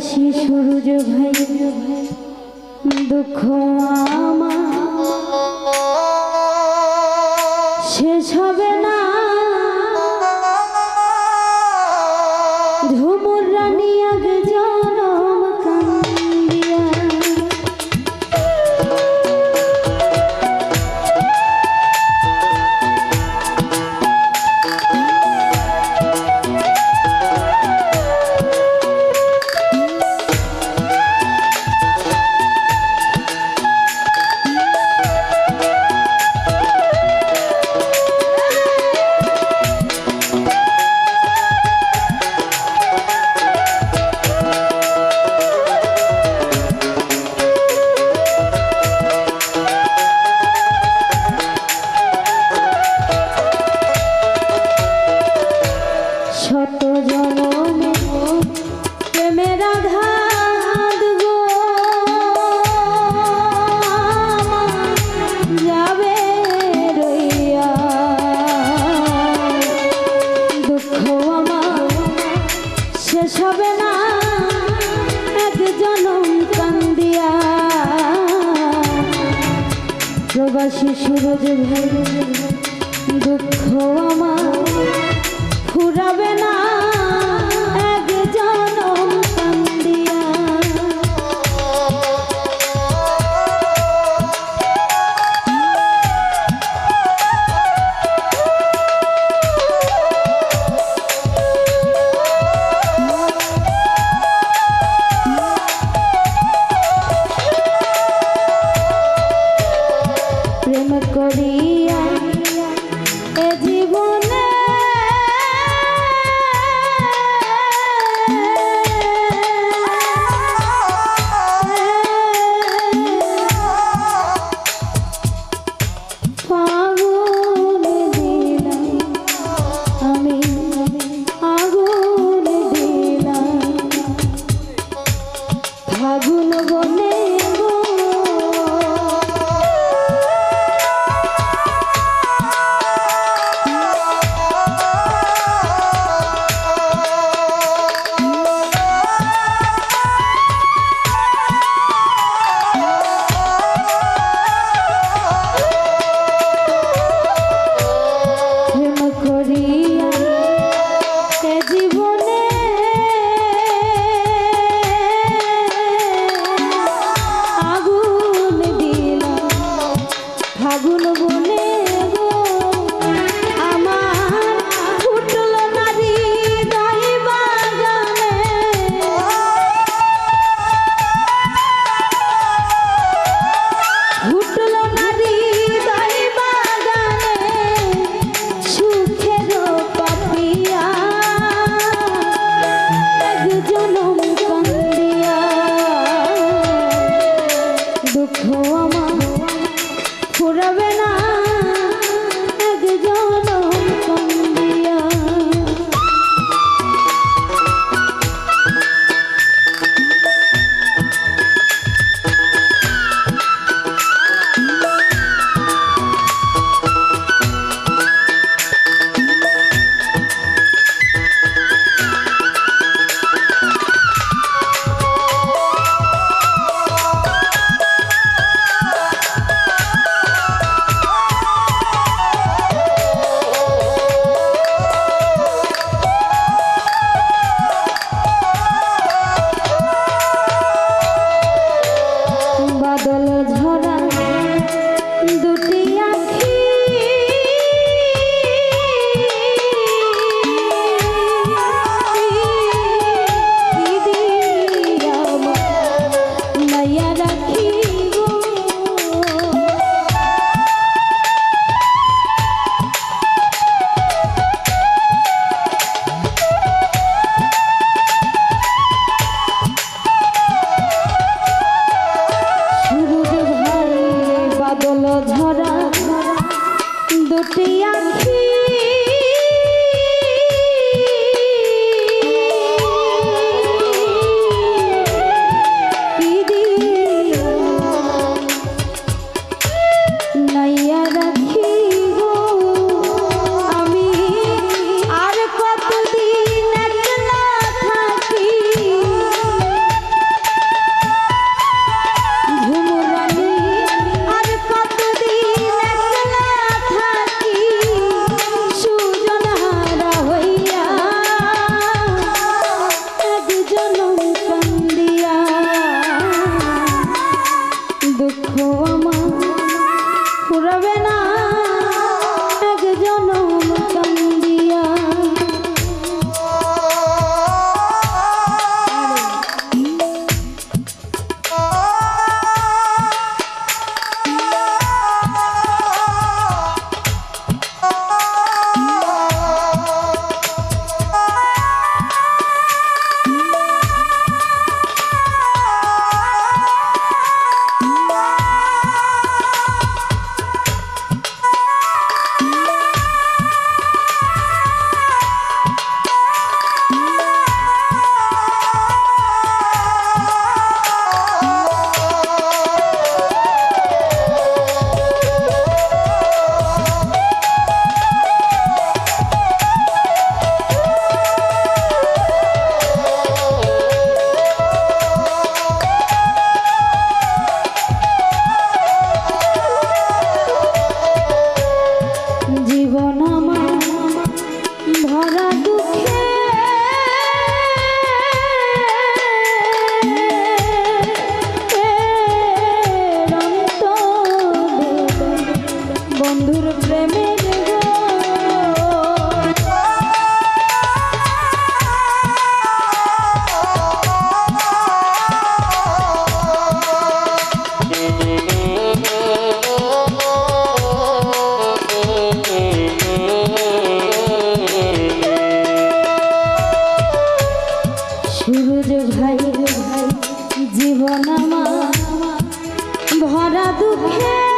ভালোবাসি সূর্য ভাই দুঃখ আমার। দুঃখ আমার ফুরাবে না। ফুরাবে না বাদল ঝরা দুটিয়া ভরা দুঃখে